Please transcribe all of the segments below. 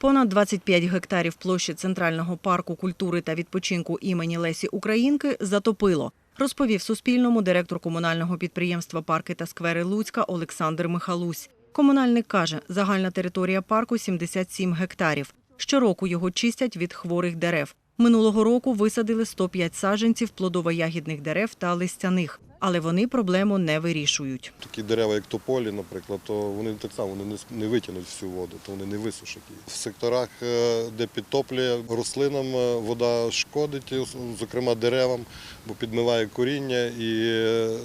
Понад 25 гектарів площі Центрального парку культури та відпочинку імені Лесі Українки затопило, розповів Суспільному директор комунального підприємства Парки та сквери Луцька Олександр Михалусь. Комунальник каже, загальна територія парку 77 гектарів. Щороку його чистять від хворих дерев. Минулого року висадили 105 саджанців плодово-ягідних дерев та листяних, але вони проблему не вирішують. Такі дерева, як тополі, наприклад, то вони так само вони не витягнуть всю воду, то вони не висушать її. В секторах, е, де підтоплює рослинам, е, вода шкодить, зокрема деревам, бо підмиває коріння і е,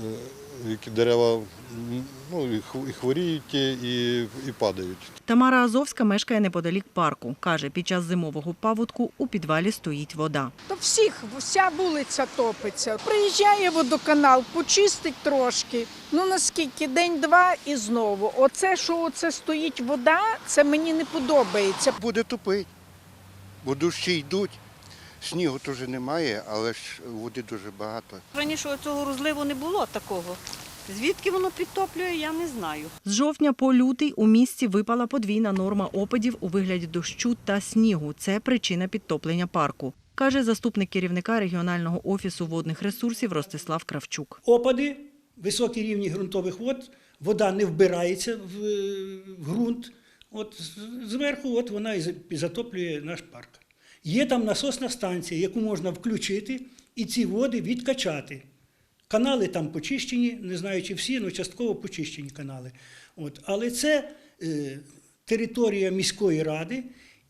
які дерева ну, і хворіють, і, і падають. Тамара Азовська мешкає неподалік парку. Каже, під час зимового паводку у підвалі стоїть вода. То всіх, вся вулиця топиться. Приїжджає водоканал, почистить трошки. Ну наскільки день-два і знову. Оце, що оце стоїть вода, це мені не подобається. буде топити, бо дощі йдуть. Снігу теж немає, але ж води дуже багато. Раніше цього розливу не було такого. Звідки воно підтоплює, я не знаю. З жовтня по лютий у місті випала подвійна норма опадів у вигляді дощу та снігу. Це причина підтоплення парку, каже заступник керівника регіонального офісу водних ресурсів Ростислав Кравчук. Опади, високі рівні ґрунтових вод, вода не вбирається в, в ґрунт. От зверху от вона і затоплює наш парк. Є там насосна станція, яку можна включити і ці води відкачати. Канали там почищені, не знаю, чи всі, але частково почищені канали. От. Але це е, територія міської ради,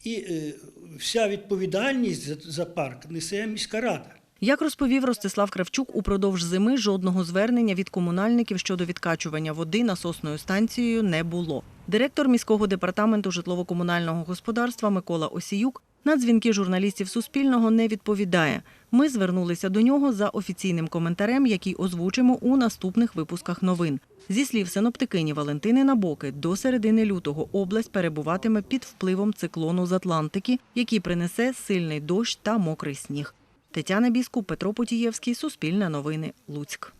і е, вся відповідальність за, за парк несе міська рада. Як розповів Ростислав Кравчук, упродовж зими жодного звернення від комунальників щодо відкачування води насосною станцією не було. Директор міського департаменту житлово-комунального господарства Микола Осіюк на дзвінки журналістів Суспільного не відповідає. Ми звернулися до нього за офіційним коментарем, який озвучимо у наступних випусках новин. Зі слів синоптикині Валентини Набоки, до середини лютого область перебуватиме під впливом циклону з Атлантики, який принесе сильний дощ та мокрий сніг. Тетяна Біскуп, Петро Потієвський, Суспільне новини, Луцьк.